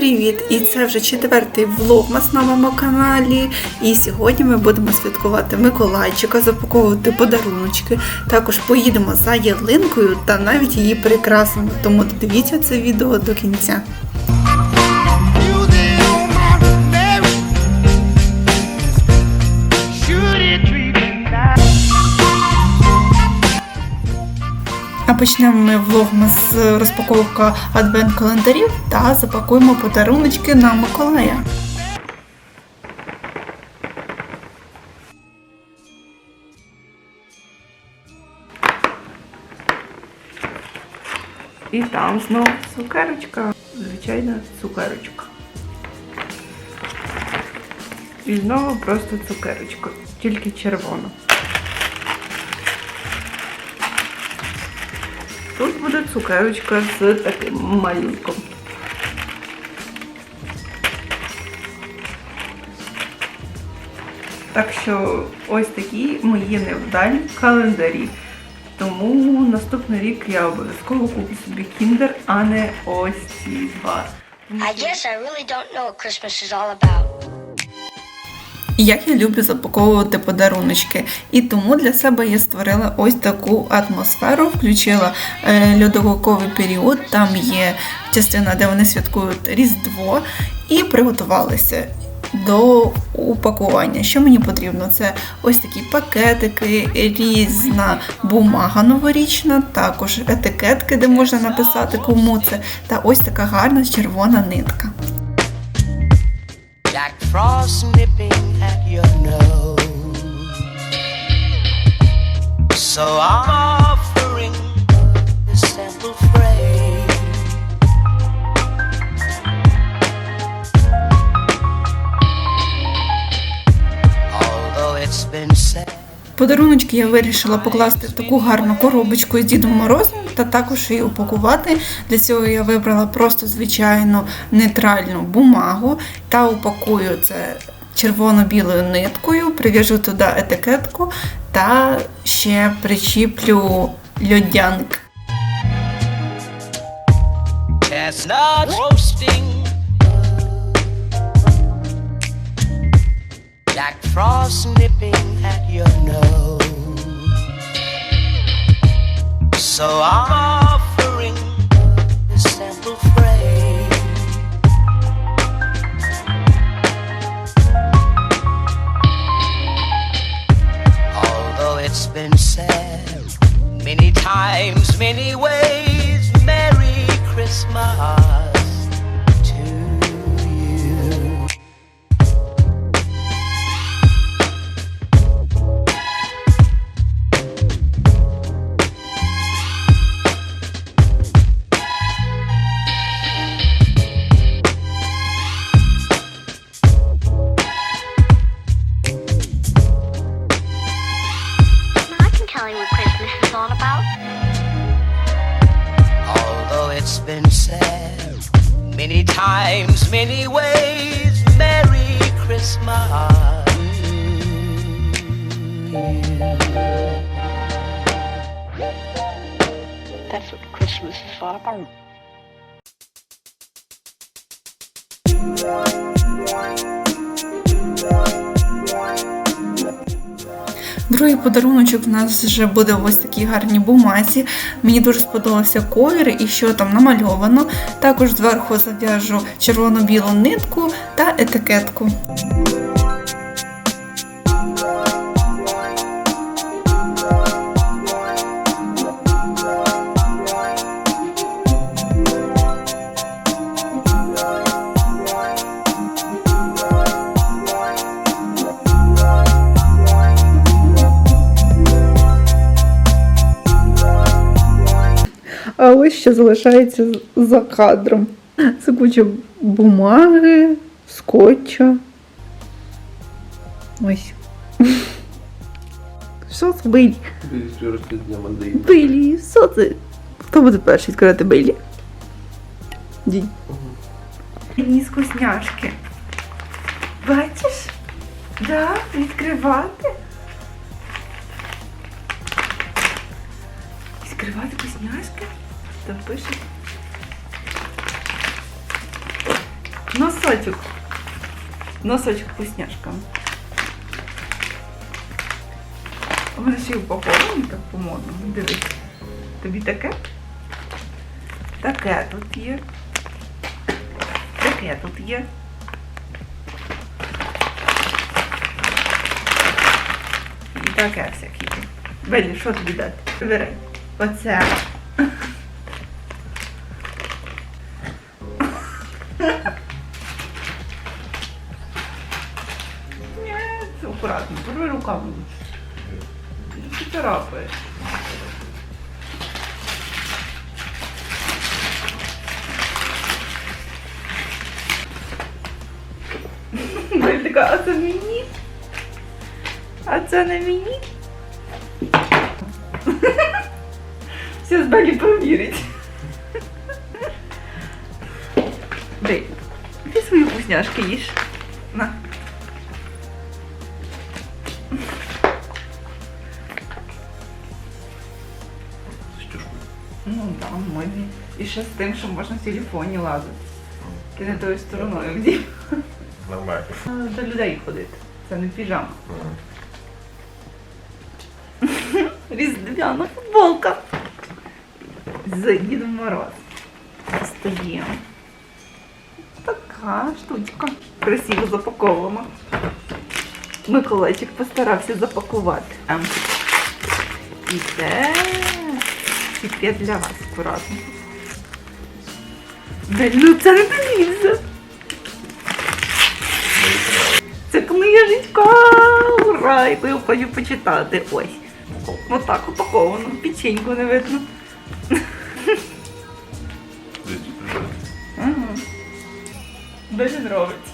привіт! І це вже четвертий влогмас на моєму каналі. І сьогодні ми будемо святкувати Миколайчика, запаковувати подаруночки. Також поїдемо за ялинкою та навіть її прикрасимо. Тому додивіться це відео до кінця. Почнемо ми влогмас з розпаковка адвент-календарів та запакуємо подаруночки на Миколая. І там знову цукерочка. Звичайна цукерочка. І знову просто цукерочка, тільки червона. Цукерочка з таким малюнком. Так що ось такі мої невдалі календарі. Тому наступний рік я обов'язково куплю собі кіндер, а не ось ці два. I guess I really don't know what Christmas is all about. Як я люблю запаковувати подаруночки, і тому для себе я створила ось таку атмосферу, включила е, льодовиковий період, там є частина, де вони святкують Різдво, і приготувалися до упакування. Що мені потрібно? Це ось такі пакетики, різна бумага новорічна, також етикетки, де можна написати кому це, та ось така гарна червона нитка. At your nose. So I'm offering this simple phrase. Although it's been said. Подаруночки я вирішила покласти в таку гарну коробочку з Дідом Морозом та також її упакувати. Для цього я вибрала просто звичайну нейтральну бумагу та упакую це червоно-білою ниткою, прив'яжу туди етикетку та ще причіплю nose. So I'm many ways, Merry Christmas to you. It's been said many times, many ways, Merry Christmas. That's what Christmas is all about. Другий подаруночок у нас вже буде ось такій гарній бумазі. Мені дуже сподобався колір і що там намальовано. Також зверху зав'яжу червоно-білу нитку та етикетку. Ось що залишається за кадром. Це куча бумаги, скотча. Ось. Що це Бейлі? Бейлі, що це? Хто буде перший відкривати Бейлі? Дінь. Ні, вкусняшки. Бачиш? Да, відкривати. Відкривати вкусняшки? Там пише. Носочок. Носочок вкусняшка. У мене ще й упаковано так по-модному. Дивись. Тобі таке? Таке тут є. Таке тут є. І таке всяке. Белі, що тобі дати? Вибирай. Оце. Царапаєш. Бель така, а це мені? А це не мені? Ну там модні. І ще з тим, що можна в телефоні лазити. Ти не тою стороною вдів. Нормально. До людей ходити. Це не піжама. Різдвяна футболка. З Дідом Мороз. Достаємо. Така штучка. Красиво запакована. Миколайчик постарався запакувати. І це піпет для вас акуратно. Ну це не дивіться. Це книжечка! Ура! Яку я хочу почитати. Ось. Отак упаковано. Печеньку не видно. Дуже нравиться.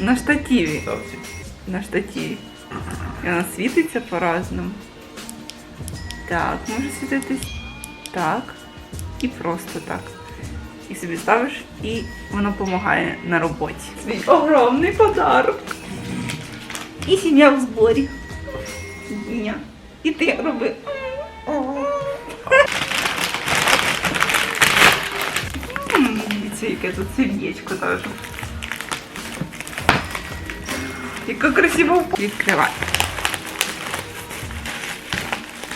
На штативі. На штативі. Вона світиться по-разному. Так, може світитись так. І просто так. І собі ставиш, і воно допомагає на роботі. Свій огромний подарок. І сім'я в зборі. Сім'я. І ти роби. Дивіться, яке тут сердечко теж. Яка красиво відкривай.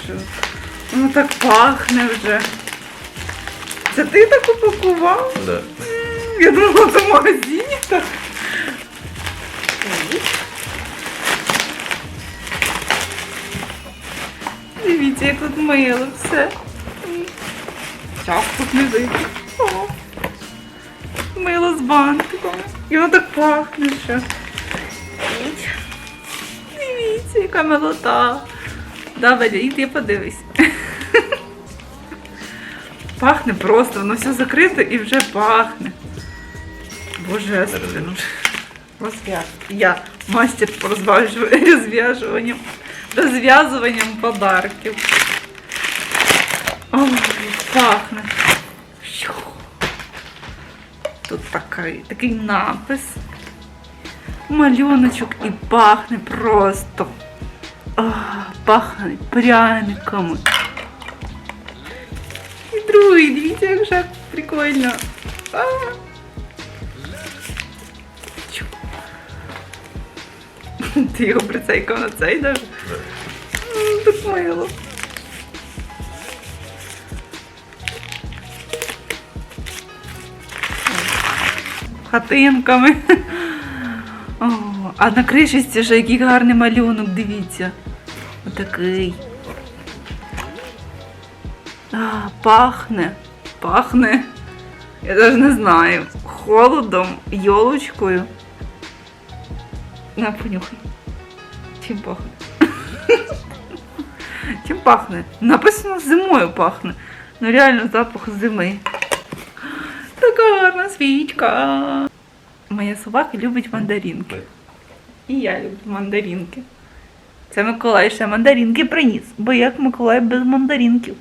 Що? Воно так пахне вже. Це ти так упакував? Да. М, Я думала, це в магазині так. Дивіться, як тут мило все. Час тут не зайде. О. Мило з бантиком. І воно так пахне ще. Дивіться, яка милота. Да, Валя, іди подивись. Пахне просто, воно все закрите і вже пахне. Божественно. Розв'яж. Я мастер по розв'яжуванням, розв'язуванням подарків. Ой, пахне. Тут такий, такий напис. Малюночок і пахне просто. Ах, пахне пряниками. І другий, дивіться, як же прикольно. Ти його прицейкав на цей даже? Так мило. Хатинками. О, а на кришечці ж який гарний малюнок, дивіться. Отакий. А, пахне, пахне. Я навіть не знаю. Холодом, йолочкою. На, понюхай. Чим пахне? Чим пахне? Написано зимою пахне. Ну реально запах зими. Така гарна свічка. Моя собака любить мандаринки. І я люблю мандаринки. Це Миколай ще мандаринки приніс, бо як Миколай без мандаринків.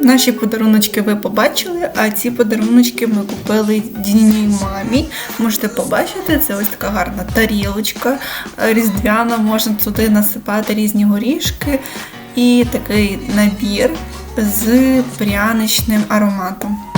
Наші подаруночки ви побачили, а ці подаруночки ми купили діній мамі. Можете побачити, це ось така гарна тарілочка різдвяна, можна туди насипати різні горішки і такий набір з пряничним ароматом.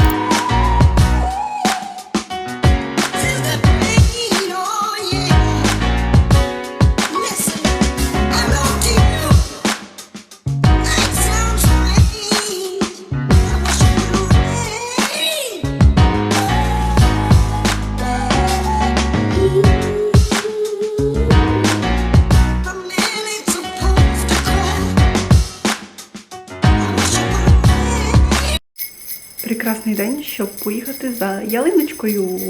Прекрасний день, щоб поїхати за ялиночкою.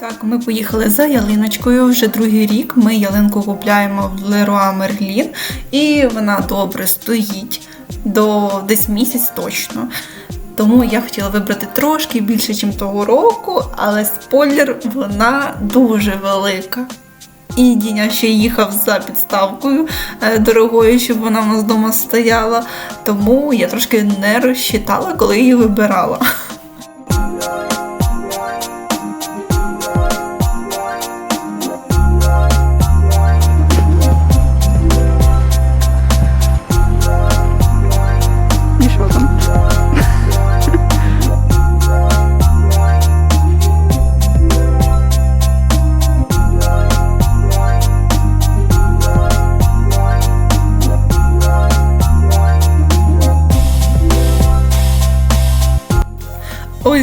Так, ми поїхали за ялиночкою. Вже другий рік. Ми ялинку купляємо в Leroy Merlin, і вона добре стоїть до десь місяць точно. Тому я хотіла вибрати трошки більше, ніж того року, але спойлер, вона дуже велика. І Діня ще їхав за підставкою е, дорогою, щоб вона в нас вдома стояла. Тому я трошки не розчитала, коли її вибирала.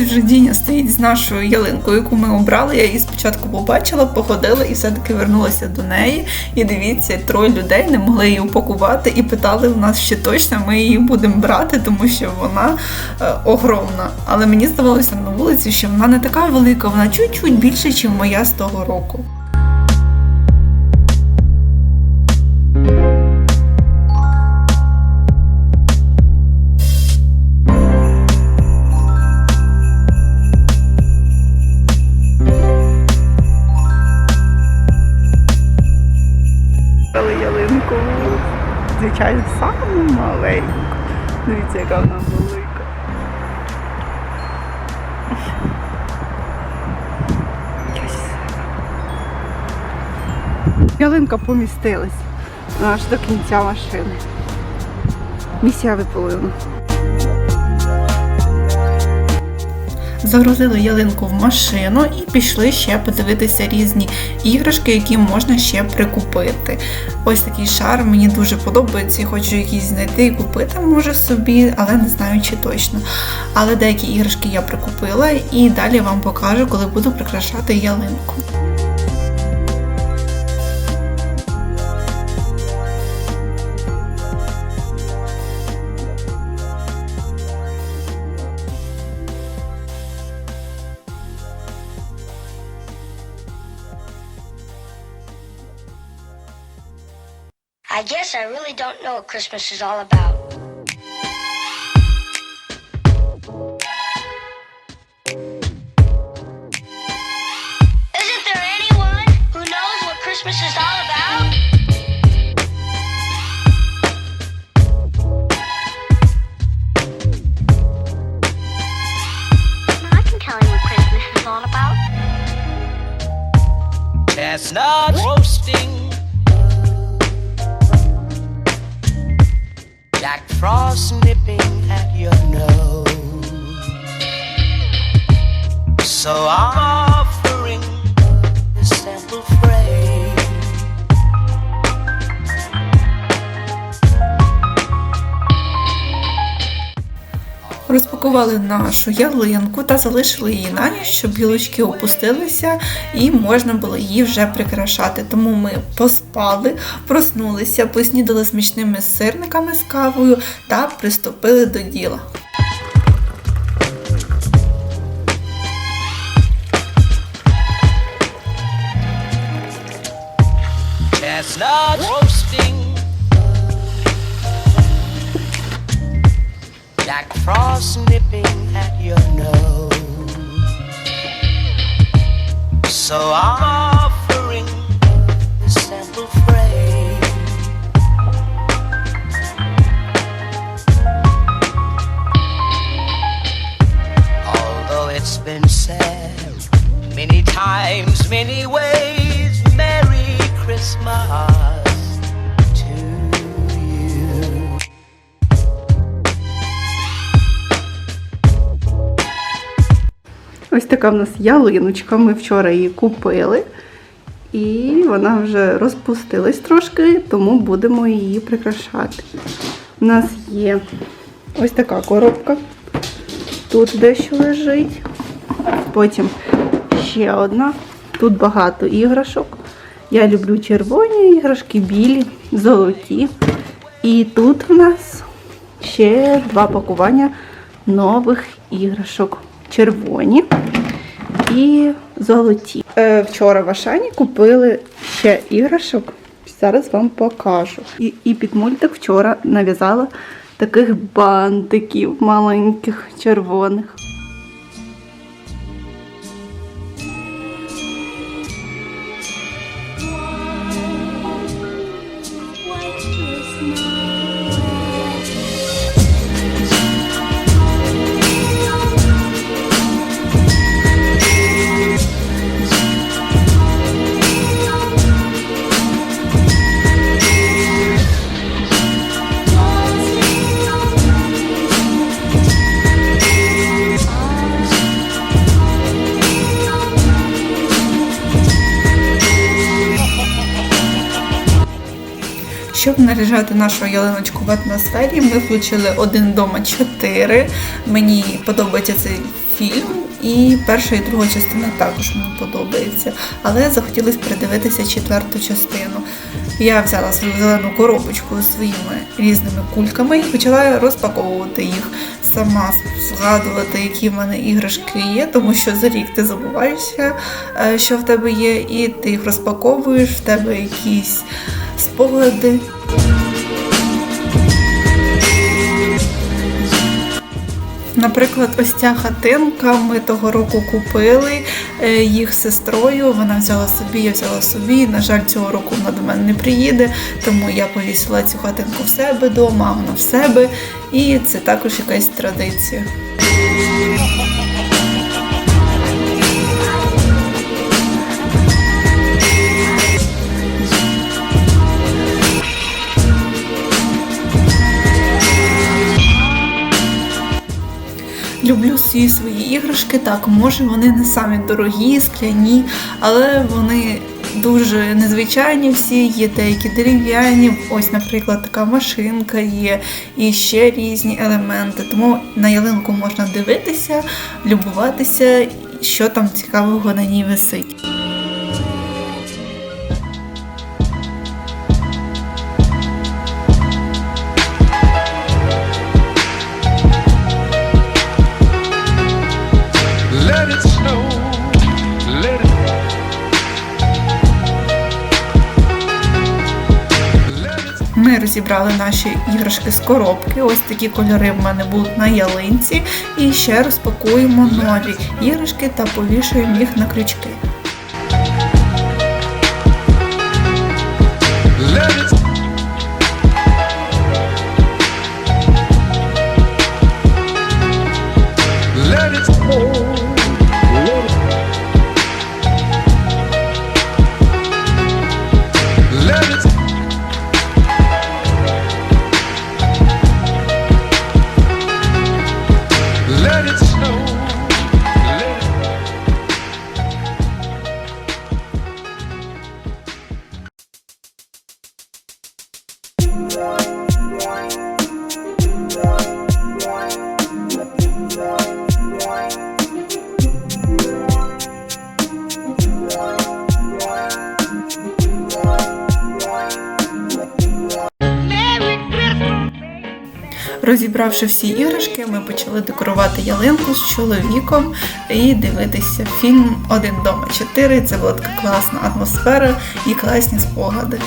Ось вже Діня стоїть з нашою ялинкою, яку ми обрали. Я її спочатку побачила, походила і все-таки вернулася до неї. І дивіться, троє людей не могли її упакувати і питали у нас, чи точно ми її будемо брати, тому що вона е, огромна. Але мені здавалося на вулиці, що вона не така велика, вона чуть-чуть більше, ніж моя з того року. Звичайно, саму маленьку. Дивіться, яка вона велика. Ялинка помістилась аж до кінця машини. Місія виповнена. Загрузили ялинку в машину і пішли ще подивитися різні іграшки, які можна ще прикупити. Ось такий шар мені дуже подобається і хочу якийсь знайти і купити, може собі, але не знаю чи точно. Але деякі іграшки я прикупила і далі вам покажу, коли буду прикрашати ялинку. Christmas is all about. Isn't there anyone who knows what Christmas is all about? I can tell you what Christmas Isn't there Розпакували нашу ялинку та залишили її на ніч, щоб білочки опустилися і можна було її вже прикрашати. Тому ми поспали, проснулися, поснідали смачними сирниками з кавою та приступили до діла. Chestnut roasting. so I'm Ось така в нас ялиночка. Ми вчора її купили. І вона вже розпустилась трошки, тому будемо її прикрашати. У нас є ось така коробка. Тут дещо лежить. Потім ще одна. Тут багато іграшок. Я люблю червоні іграшки, білі, золоті. І тут у нас ще два пакування нових іграшок. Червоні і золоті. Е, вчора в Ашані купили ще іграшок. Зараз вам покажу. І, і під мультик вчора нав'язала таких бантиків маленьких, червоних. Щоб наряжати нашу ялиночку в атмосфері, ми включили один дома 4. Мені подобається цей фільм, і перша і друга частина також мені подобається. Але захотілося передивитися четверту частину. Я взяла свою зелену коробочку зі своїми різними кульками і почала розпаковувати їх. Сама згадувати, які в мене іграшки є, тому що за рік ти забуваєшся, е, що в тебе є, і ти їх розпаковуєш, в тебе якісь спогади. Наприклад, ось ця хатинка ми того року купили е, їх сестрою. Вона взяла собі, я взяла собі. На жаль, цього року вона до мене не приїде, тому я повісила цю хатинку в себе вдома, вона в себе. І це також якась традиція. Люблю всі свої іграшки. Так, може вони не самі дорогі, скляні, але вони дуже незвичайні всі, є деякі дерев'яні. Ось, наприклад, така машинка є, і ще різні елементи. Тому на ялинку можна дивитися, любуватися, що там цікавого на ній висить. Розібрали наші іграшки з коробки. Ось такі кольори в мене будуть на ялинці. І ще розпакуємо нові іграшки та повішуємо їх на крючки. Let Розібравши всі іграшки, ми почали декорувати ялинку з чоловіком і дивитися фільм Один дома чотири. Це була така класна атмосфера і класні спогади.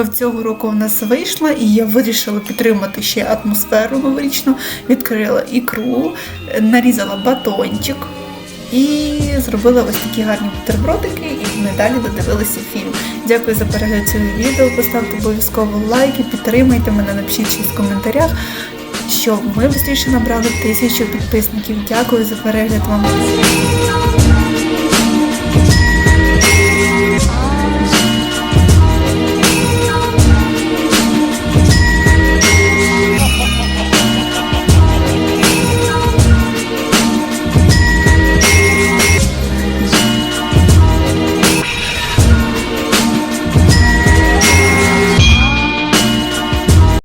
Ялиночка в цього року у нас вийшла, і я вирішила підтримати ще атмосферу новорічну. Відкрила ікру, нарізала батончик і зробила ось такі гарні бутербродики, і ми далі додивилися фільм. Дякую за перегляд цього відео. Поставте обов'язково лайки, підтримайте мене, напишіть щось в коментарях, щоб ми швидше набрали тисячу підписників. Дякую за перегляд вам.